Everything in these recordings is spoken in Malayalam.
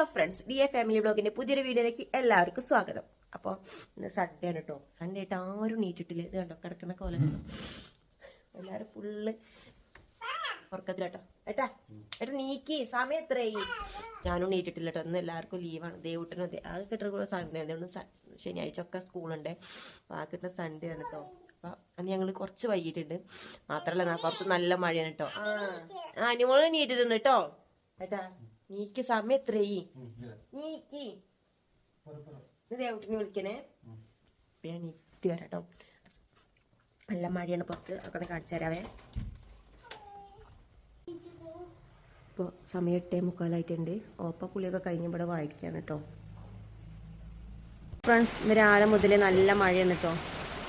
Hello friends D A family ബ്ലോഗിന്റെ പുതിയൊരു വീഡിയോയിലേക്ക് എല്ലാവർക്കും സ്വാഗതം. അപ്പോൾ ഇന്ന് സൺഡേ ആണ് കേട്ടോ സൺഡേ ആയിട്ട് ആരും നീറ്റിട്ടില്ല ഇത് കണ്ടോ? കിടക്കുന്ന കോല. എല്ലാവരും ഫുള്ള് ഉറക്കത്തിലാട്ടോ ഏട്ടാ ഏട്ടാ നീക്കി. സമയം എത്രയായി? ഞാനും നീറ്റിട്ടില്ല കേട്ടോ ഇന്ന് എല്ലാവർക്കും ലീവാണ് ദേവൂട്ടനും അതെ. ആ കിട്ടുന്ന സൺഡേ അതുകൊണ്ട് ശനിയാഴ്ച ഒക്കെ സ്കൂളുണ്ട് ആ കിട്ടുന്ന സൺഡേ ആണ് കേട്ടോ അപ്പോൾ അന്ന് ഞങ്ങൾ കുറച്ച് വൈകിട്ടുണ്ട്. മാത്രമല്ല പുറത്ത് നല്ല മഴയാണ് കേട്ടോ ആ അനുമോൾ നീറ്റിട്ടുണ്ട് കേട്ടോ ഏട്ടാ നീക്ക് സമയം എത്രയായി നീക്ക്. ദേവട്ടിനെ വിളിക്കണേ. പിന്നെ ഞാൻ നീറ്റ് വരാം കേട്ടോ നല്ല മഴയാണ് പുറത്ത് ഒക്കെ ഒന്ന് കാണിച്ചു തരാവേ. ഇപ്പോൾ സമയം എട്ടേ മുക്കാലായിട്ടുണ്ട്. ഓപ്പ കുളിയൊക്കെ കഴിഞ്ഞ് ഇവിടെ വായിക്കാണ് കേട്ടോ ഫ്രണ്ട്സ് ഇന്ന് രാവിലെ മുതൽ നല്ല മഴയാണ് കേട്ടോ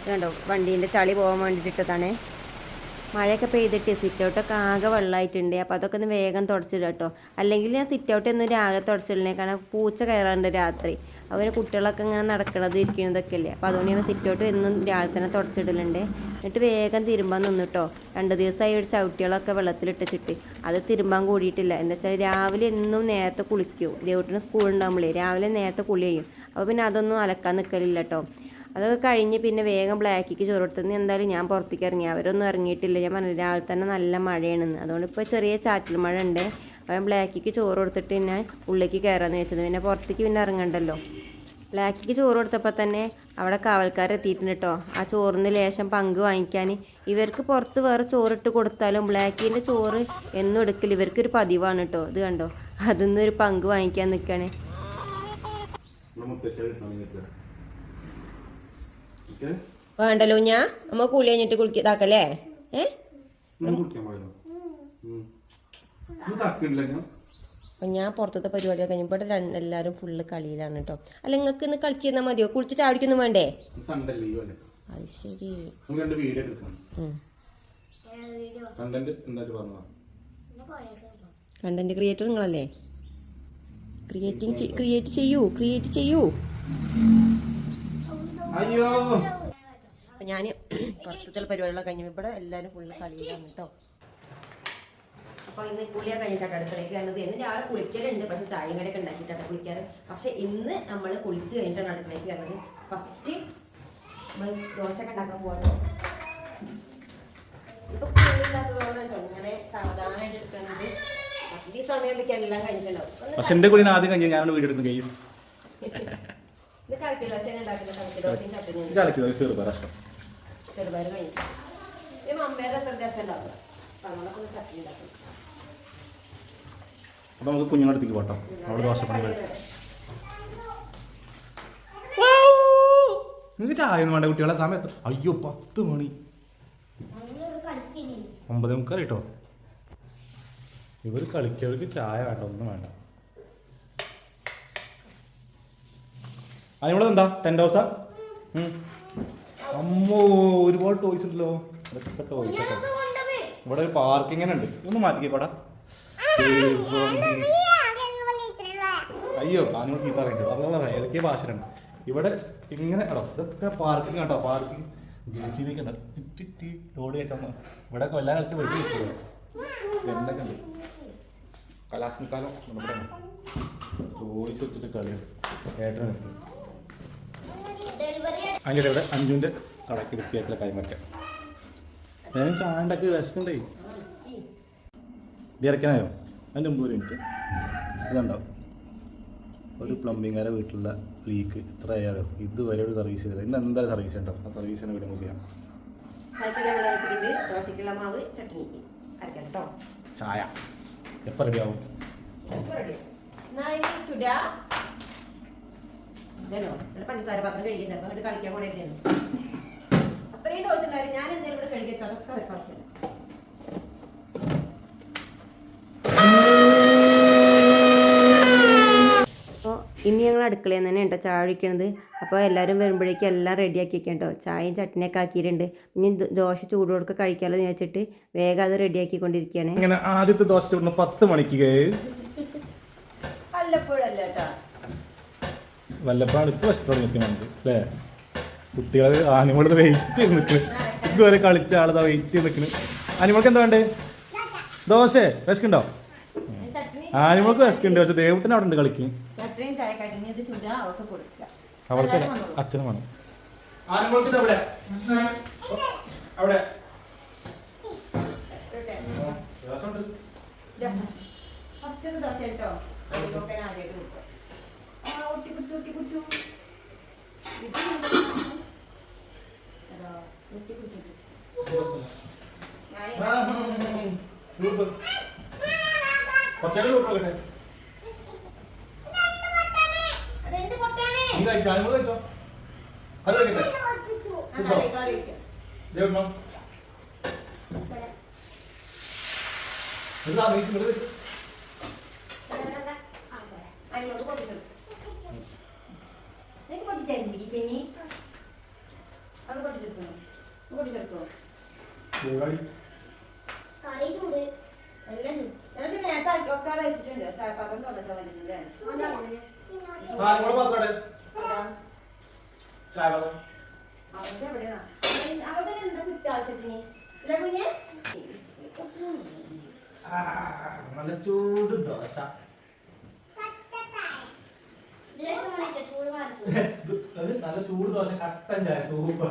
ഇത് കണ്ടോ വണ്ടീന്റെ ചളി പോകാൻ വേണ്ടിയിട്ടതാണേ മഴയൊക്കെ പെയ്തിട്ട് സിറ്റ് ഔട്ടൊക്കെ ആകെ വെള്ളമായിട്ടുണ്ട് അപ്പോൾ അതൊക്കെ ഒന്ന് വേഗം തുടച്ചിടുക കേട്ടോ അല്ലെങ്കിൽ ഞാൻ സിറ്റ് ഔട്ട് ഒന്നും രാവിലെ തുടച്ചിടണേ കാരണം പൂച്ച കയറാറുണ്ട് രാത്രി. അവന് കുട്ടികളൊക്കെ ഇങ്ങനെ നടക്കണത് ഇരിക്കുന്നതൊക്കെ അല്ലേ അപ്പോൾ അതുകൊണ്ട് ഞാൻ സിറ്റ് ഔട്ട് എന്നും രാവിലെ തന്നെ തുടച്ചിടലുണ്ട്. എന്നിട്ട് വേഗം തിരുമ്പാൻ നിന്നു കേട്ടോ രണ്ട് ദിവസമായി ഒരു ചവിട്ടികളൊക്കെ വെള്ളത്തിലിട്ടിച്ചിട്ട്. അത് തിരുമ്പാൻ കൂടിയിട്ടില്ല. എന്താ വെച്ചാൽ രാവിലെ എന്നും നേരത്തെ കുളിക്കും. ദേവട്ടിന് സ്കൂൾ ഉണ്ടാകുമ്പോഴേ രാവിലെ നേരത്തെ കുളി ചെയ്യും അപ്പോൾ പിന്നെ അതൊന്നും അലക്കാൻ നിൽക്കലില്ല കേട്ടോ അതൊക്കെ കഴിഞ്ഞ് പിന്നെ വേഗം ബ്ലാക്കിക്ക് ചോറെടുത്തുനിന്ന് എന്തായാലും ഞാൻ പുറത്തേക്ക് ഇറങ്ങി. അവരൊന്നും ഇറങ്ങിയിട്ടില്ല. ഞാൻ പറഞ്ഞു രാവിലെ തന്നെ നല്ല മഴയാണെന്ന്. അതുകൊണ്ട് ഇപ്പോൾ ചെറിയ ചാറ്റൽ മഴ ഉണ്ട്. അവൻ ബ്ലാക്കിക്ക് ചോറ് കൊടുത്തിട്ട് പിന്നെ ഉള്ളിലേക്ക് കയറാമെന്ന് വെച്ചത് പിന്നെ പുറത്തേക്ക് പിന്നെ ഇറങ്ങണ്ടല്ലോ. ബ്ലാക്കിക്ക് ചോറ് കൊടുത്തപ്പോൾ തന്നെ അവിടെ കാവൽക്കാരെത്തിയിട്ടുണ്ട് കേട്ടോ. ആ ചോറിന് ലേശം പങ്ക് വാങ്ങിക്കാൻ. ഇവർക്ക് പുറത്ത് വേറെ ചോറിട്ട് കൊടുത്താലും ബ്ലാക്കിന്റെ ചോറ് എന്നും എടുക്കില്ല ഇവർക്കൊരു പതിവാണ് കേട്ടോ. ഇത് കണ്ടോ? അതിന്ന് ഒരു പങ്ക് വാങ്ങിക്കാൻ നിൽക്കുകയാണ് വേണ്ടല്ലോ ഞാൻ നമ്മ കൂലി കഴിഞ്ഞിട്ട് കുളിക്ക ഇതാക്കല്ലേ? ഏ? അപ്പം ഞാൻ പുറത്തത്തെ പരിപാടിയൊക്കെ കഴിഞ്ഞപ്പോൾ ഇവിടെ എല്ലാവരും ഫുള്ള് കളിയിലാണ് കേട്ടോ അല്ല നിങ്ങൾക്ക് ഇന്ന് കളിച്ചിരുന്നാൽ മതിയോ? കുളിച്ച് ചാടിക്കൊന്നും വേണ്ടേ? അത് ശരി. കണ്ടന്റ് ക്രിയേറ്റർ നിങ്ങളല്ലേ? ക്രിയേറ്റിംഗ് ക്രിയേറ്റ് ചെയ്യൂ ക്രിയേറ്റ് ചെയ്യൂ. അയ്യോ. അപ്പം ഞാൻ പുറത്തത്തെ പരിപാടികളൊക്കെ കഴിഞ്ഞു ഇവിടെ എല്ലാവരും ഫുള്ള് കളിയിലാണ് കേട്ടോ. അപ്പോൾ ഇന്ന് കുളിയൊക്കെ കഴിഞ്ഞിട്ടാണ് അടുക്കളയ്ക്ക് വരുന്നത് എന്ന് രാവിലെ കുളിക്കലുണ്ട് പക്ഷെ ചായയും കടയൊക്കെ ഉണ്ടാക്കിയിട്ടാണ് കുളിക്കാറ്. പക്ഷെ ഇന്ന് നമ്മൾ കുളിച്ച് കഴിഞ്ഞിട്ടാണ് അടുക്കളയ്ക്ക് വരുന്നത് ഫസ്റ്റ് നമ്മൾ ദോശയൊക്കെ ഉണ്ടാക്കാൻ പോകണം ഇപ്പൊ സ്കൂളില്ലാത്തതുകൊണ്ട് കേട്ടോ ഇങ്ങനെ സാവധാനമായിട്ട് എടുക്കുന്നത് ഈ സമയം എല്ലാം കഴിഞ്ഞിട്ടുണ്ടാവും. പക്ഷെ എന്റെ കുളിന് ആദ്യം കഴിഞ്ഞ വീഡിയോ എടുക്കുന്നു ഗെയ്സ് ഇത് കളിക്കില്ല പക്ഷേ ഉണ്ടാക്കുന്ന കളിക്കില്ല ദോശയും ചെറുപയർ കഴിഞ്ഞു എത്ര ഉണ്ടാവുക അപ്പൊ നമ്മളൊക്കെ ഉണ്ടാക്കും. അപ്പൊ നമുക്ക് കുഞ്ഞുങ്ങളുടെ അടുത്തേക്ക് പോട്ടോ. അവിടെ ദോശപ്പണി നിങ്ങൾക്ക് ചായ ഒന്നും വേണ്ട കുട്ടികളെ സമയത്ത് അയ്യോ പത്ത് മണി. ഒമ്പത് മുക്കാൽ കേട്ടോ ഇവർ കളിക്കവർക്ക് ചായ വേണ്ട ഒന്നും വേണ്ട. അതിവിടെ എന്താ ടെൻ ഡോസാ അമ്മോ ഒരുപാട് ടോയ്സ് ഉണ്ടല്ലോ. അതൊക്കെ ടോയ്സ് ഇവിടെ ഒരു പാർക്കിംഗ് ഉണ്ട്. ഒന്ന് മാറ്റിക്കോടാ അയ്യോ ആനുകൾ ചീത്ത പറയുന്നുണ്ട് അതുള്ള ഏതൊക്കെ ഭാഷയുണ്ട് ഇവിടെ ഇങ്ങനെ കേട്ടോ ഇതൊക്കെ പാർക്കിംഗ് കേട്ടോ പാർക്കിംഗ് ജെ സി ബി കണ്ടി ലോഡ് കയറ്റാൻ ഇവിടെ കൊല്ലാൻ കളിച്ച് വെട്ടി കിട്ടുമോ എന്തൊക്കെ ഉണ്ട്. കലാസ്മിക്കാലം നമ്മുടെ ചോദിച്ചു വെച്ചിട്ട് കളിയുണ്ട് ഏട്ടനെ അങ്ങനെ ഇവിടെ അഞ്ചുന്റെ തടക്കി വൃത്തിയായിട്ടുള്ള കാര്യങ്ങളൊക്കെ. ഞാൻ ചാണ്ടൊക്കെ വിശക്കണ്ടേ വിറക്കനായോ അതിന്റെ മുമ്പ് ഒരു മിനിറ്റ്. ഇതുണ്ടാവും ഒരു പ്ലംബിങ്ങാരെ വീട്ടിലുള്ള ലീക്ക് ഇത്ര ആയാലും ഇതുവരെ ഒരു സർവീസ് ചെയ്തില്ല. ഇന്ന് എന്തായാലും സർവീസ് ഉണ്ടോ? ആ സർവീസിനെ വിടുമ്പോൾ ചെയ്യാം. ചായ. എപ്പോൾ റെഡിയാവും ഇപ്പൊ ready. എന്നാ ഇനി ചുടാ ഇതല്ലോ. പഞ്ചസാര പാത്രം കഴുകി ചിലപ്പോൾ അങ്ങോട്ട് കളിക്കാൻ കൂടെ ഇരുന്നു അത്രയും ദോശ ഉണ്ടായാലും ഞാൻ എന്തെങ്കിലും ഇവിടെ കഴുകി വെച്ചോ അതൊക്കെ അവർക്ക് ആവശ്യമില്ല. ഇനി ഞങ്ങൾ അടുക്കളയിൽ നിന്ന് തന്നെ കേട്ടോ ചായ ഒഴിക്കണത് അപ്പോൾ എല്ലാവരും വരുമ്പോഴേക്കും എല്ലാം റെഡിയാക്കി കേട്ടോ ചായയും ചട്നിയൊക്കെ ആക്കിയിട്ടുണ്ട്. ഇനി ദോശ ചൂടോടൊക്കെ കഴിക്കാമല്ലോ എന്ന് വെച്ചിട്ട് വേഗം അത് റെഡിയാക്കിക്കൊണ്ടിരിക്കുകയാണ് ഇങ്ങനെ ആദ്യത്തെ ദോശ ചൂടുന്ന പത്ത് മണിക്ക്. വല്ലപ്പോഴല്ല കേട്ടോ വല്ലപ്പോഴാണ് ഇപ്പോൾ ഇഷ്ടം നമുക്ക് അല്ലേ? കുട്ടികൾ ആനിമോളത് വെയിറ്റ് ചെയ്ത് നിൽക്കുന്നു ഇതുവരെ കളിച്ച ആളതാ വെയിറ്റ് ചെയ്ത് നിൽക്കുന്നു ആനിമോൾക്ക് എന്താ വേണ്ടേ? ദോശ വിശക്കുണ്ടോ? ആനിമോൾക്ക് വിശക്കുണ്ട് പക്ഷെ ദേവത്തിന് അവിടെ ഉണ്ട് കളിക്കും. അവർക്ക്. അച്ഛനും വേണം. ആനിമൾക്ക് അവിടെ. അവിടെ ഫസ്റ്റ് ദോശ കേട്ടോ ആദ്യമായിട്ട് കൊടുക്കുക ഒട്ടി കുടിച്ചു ഒട്ടി കുടിച്ചു ഇത് അതാ ഒട്ടി നീ കഴിച്ചോ? അത് ദേവനോ എന്താ വീട്ടിൽ ഇവിടെ അങ്ങോട്ട് അതിനോട് പൊട്ടിച്ചെടുക്കും നിനക്ക് പൊട്ടിച്ചായിരുന്നു പിന്നെ അത് പൊട്ടിച്ചെടുക്കണോ പൊട്ടിച്ചെടുക്കോ കറി ചൂട് എല്ലാം എന്നിട്ട് നേരത്തെ ഒക്കെ അവിടെ വെച്ചിട്ടുണ്ട്. ചായ പാത്രം ചായ പാത്രം അവരുടെ എവിടെയാ അവരുടെ എന്താ കുറ്റ ആവശ്യത്തിന്? ഇല്ല കുഞ്ഞെ? ആ, നല്ല ചൂട് ദോശ ഇതിലേക്ക് മണിക്ക് ചൂട് മാറ്റി ഇത് അത് നല്ല ചൂട് ദോശ കട്ടൻ ചായ സൂപ്പർ.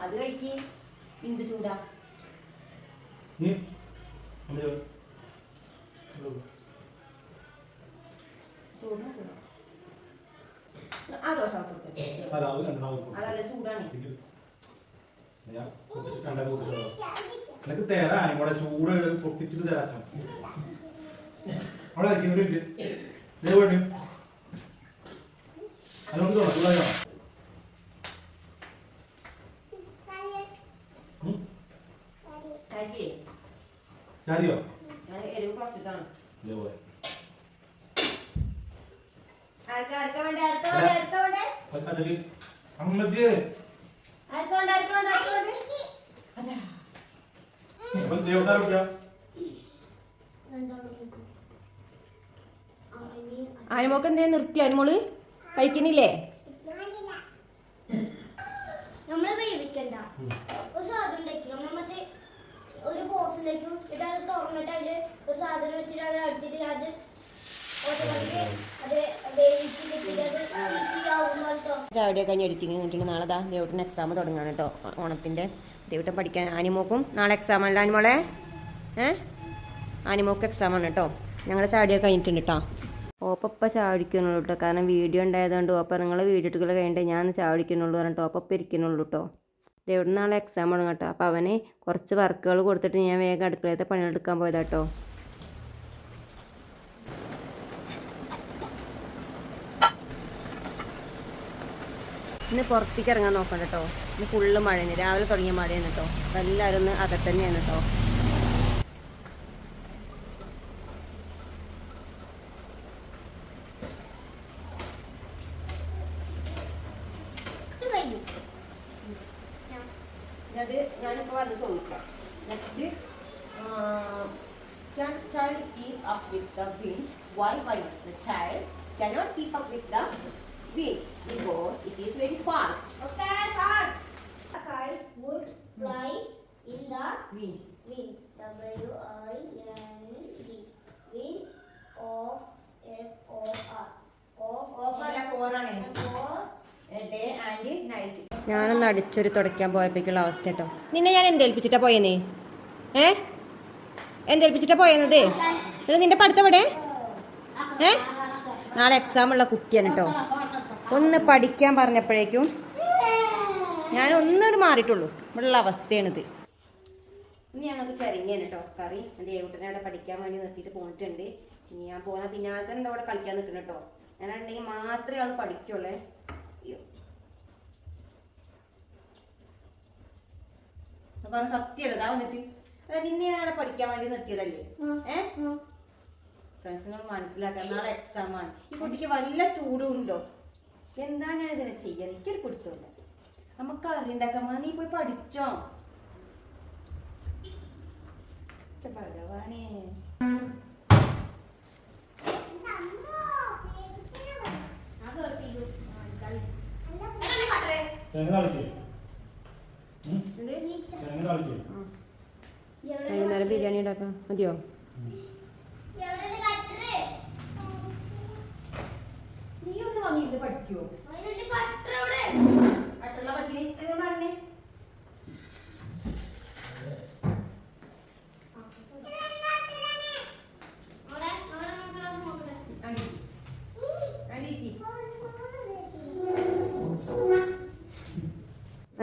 അത്. കഴിക്ക്. എന്ത് ചൂടാ? നീ ആ ദോശ. അതല്ല ചൂടാണ്. ഞാൻ പൊട്ടിച്ചിട്ട് രണ്ടാം കൊടുത്തതോ. നിനക്ക് തരാൻ ഇവിടെ ചൂട് പൊട്ടിച്ചിട്ട് തരാച്ച അവിടെ ഇവിടെ ഉണ്ട് ഇവിടെ. അതുകൊണ്ട് തുറ, ചൂടായോ? ഉം? കഴിക്കേ ചാരിയോ? ഇതേപോലെ ആർക്കാ ആനിമോക്ക് എന്തേ നിർത്തി? ആനമോൾ കഴിക്കണില്ലേ നമ്മൾ വേവിക്കണ്ട ഒരു സാധനം മറ്റേ ഒരു ബോക്സിലേക്കും എന്നിട്ട് അത് തുറന്നിട്ട് അതിൽ ഒരു സാധനം വെച്ചിട്ട് അത് അടിച്ചിട്ട് അത് ഓട്ടോമാറ്റിക് ചാവടിയൊക്കെ കഴിഞ്ഞ് എടുത്തിങ്ങനെ നിന്നിട്ടുണ്ട് നാളെ ദാ ദേവട്ടൻ എക്സാം തുടങ്ങാണ് കേട്ടോ. ഓണത്തിന്റെ ദേവട്ടൻ പഠിക്കാൻ ആനിമോക്കും നാളെ എക്സാം അല്ല ആനിമോളെ? ഏ? ആനിമോക്ക് ആണ് കേട്ടോ. ഞങ്ങളുടെ ചാടിയൊക്കെ കഴിഞ്ഞിട്ടുണ്ട് കേട്ടോ. ഓപ്പപ്പ ചാടിക്കുന്നുള്ളൂ കേട്ടോ. കാരണം വീഡിയോ ഉണ്ടായതുകൊണ്ട് ഓപ്പ നിങ്ങൾ വീഡിയോ എടുക്കൽ കഴിഞ്ഞിട്ട് ഞാൻ ചാടിക്കുന്നുള്ളൂ പറഞ്ഞിട്ട് ഓപ്പപ്പ ഇരിക്കുന്നുള്ളൂ കേട്ടോ. ദേവട്ടൻ നാളെ എക്സാം ആണ് കേട്ടോ. അപ്പോൾ അവന് കുറച്ച് വർക്കുകൾ കൊടുത്തിട്ട് ഞാൻ വേഗം അടുക്കളയത്തെ പണിയെടുക്കാൻ പോയതാ ഇന്ന് പുറത്തേക്ക് ഇറങ്ങാൻ നോക്കണം കേട്ടോ. ഇന്ന് ഫുള്ള് മഴയാണ്. രാവിലെ തുടങ്ങിയ മഴയാണ് കേട്ടോ. എല്ലാവരും ഒന്ന് അകത്തന്നെയാണ് കേട്ടോ. ഞാനിപ്പോൾ വന്ന് ചോദിക്കാം. Next Can child keep up with the wind? Why? Why child cannot keep up with the wind because it is very fast. Okay, sir. A kite would fly in the Wind. wind. W I N D. Wind of F O R. ഞാനൊന്ന് അടിച്ചൊരു തുടയ്ക്കാൻ പോയപ്പോഴേക്കുള്ള അവസ്ഥ കേട്ടോ നിന്നെ ഞാൻ എന്തേൽപ്പിച്ചിട്ടാ പോയെന്നേ ഏ എന്തേൽപ്പിച്ചിട്ടാ പോയെന്നത് നിന്റെ പഠിത്തം എവിടെ ഏ നാളെ എക്സാം ഉള്ള കുട്ടിയാണ് കേട്ടോ ഒന്ന് പഠിക്കാൻ പറഞ്ഞപ്പോഴേക്കും ഞാൻ ഒന്നൊരു മാറിയിട്ടുള്ളൂ. ഇവിടെയുള്ള അവസ്ഥയാണിത്. ഇനി ഞങ്ങൾക്ക് ചെറിഞ്ഞാണ് കേട്ടോ കറി. എന്റെ ഏട്ടനെ അവിടെ പഠിക്കാൻ വേണ്ടി നിർത്തിയിട്ട് പോന്നിട്ടുണ്ട്. ഇനി ഞാൻ പോകുന്ന പിന്നാലെ തന്നെ അവിടെ കളിക്കാൻ നിൽക്കണം കേട്ടോ ഞാനുണ്ടെങ്കിൽ മാത്രമേ ആൾ പഠിക്കുള്ളേ. പറഞ്ഞ സത്യമല്ല ഇതാ വന്നിട്ട്. നിന്നെ ഞാൻ അവിടെ പഠിക്കാൻ വേണ്ടി നിർത്തിയതല്ലേ? ഏഹ് ഫ്രണ്ട്സ് നിങ്ങൾ മനസ്സിലാക്കണം നാളെ എക്സാം ആണ്. ഈ കുട്ടിക്ക് വല്ല ചൂടും ഉണ്ടോ? എന്താ ഞാൻ ഇതിനെ ചെയ്യാൻ എനിക്കൊരു പിടുത്തമില്ല നമുക്ക് അറിയണ്ടാക്കാൻ നീ പോയി പഠിച്ചോ? ഭഗവാനേ. വൈകുന്നേരം ബിരിയാണി ഉണ്ടാക്കാം. മതിയോ? നീ വന്നിരുന്ന് പഠിക്കുവോ?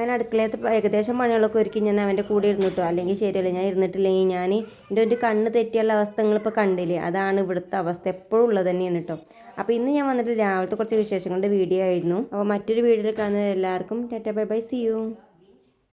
അങ്ങനെ അടുക്കളയത്ത് ഏകദേശം പണികളൊക്കെ ഒരുക്കി ഞാൻ അവന്റെ കൂടെ ഇരുന്നു കേട്ടോ അല്ലെങ്കിൽ ശരിയല്ല ഞാൻ ഇരുന്നിട്ടില്ലെങ്കിൽ ഞാൻ എന്റെ ഒരു കണ്ണ് തെറ്റിയുള്ള അവസ്ഥ നിങ്ങളിപ്പോൾ കണ്ടില്ലേ? അതാണ് ഇവിടുത്തെ അവസ്ഥ. എപ്പോഴും ഉള്ളത് തന്നെയാണ് കേട്ടോ അപ്പോൾ ഇന്ന് ഞാൻ വന്നിട്ട് രാവിലത്തെ കുറച്ച് വിശേഷങ്ങളുടെ വീഡിയോ ആയിരുന്നു. അപ്പോൾ മറ്റൊരു വീഡിയോയിൽ കാണുന്നത് എല്ലാവർക്കും tata bye bye see you.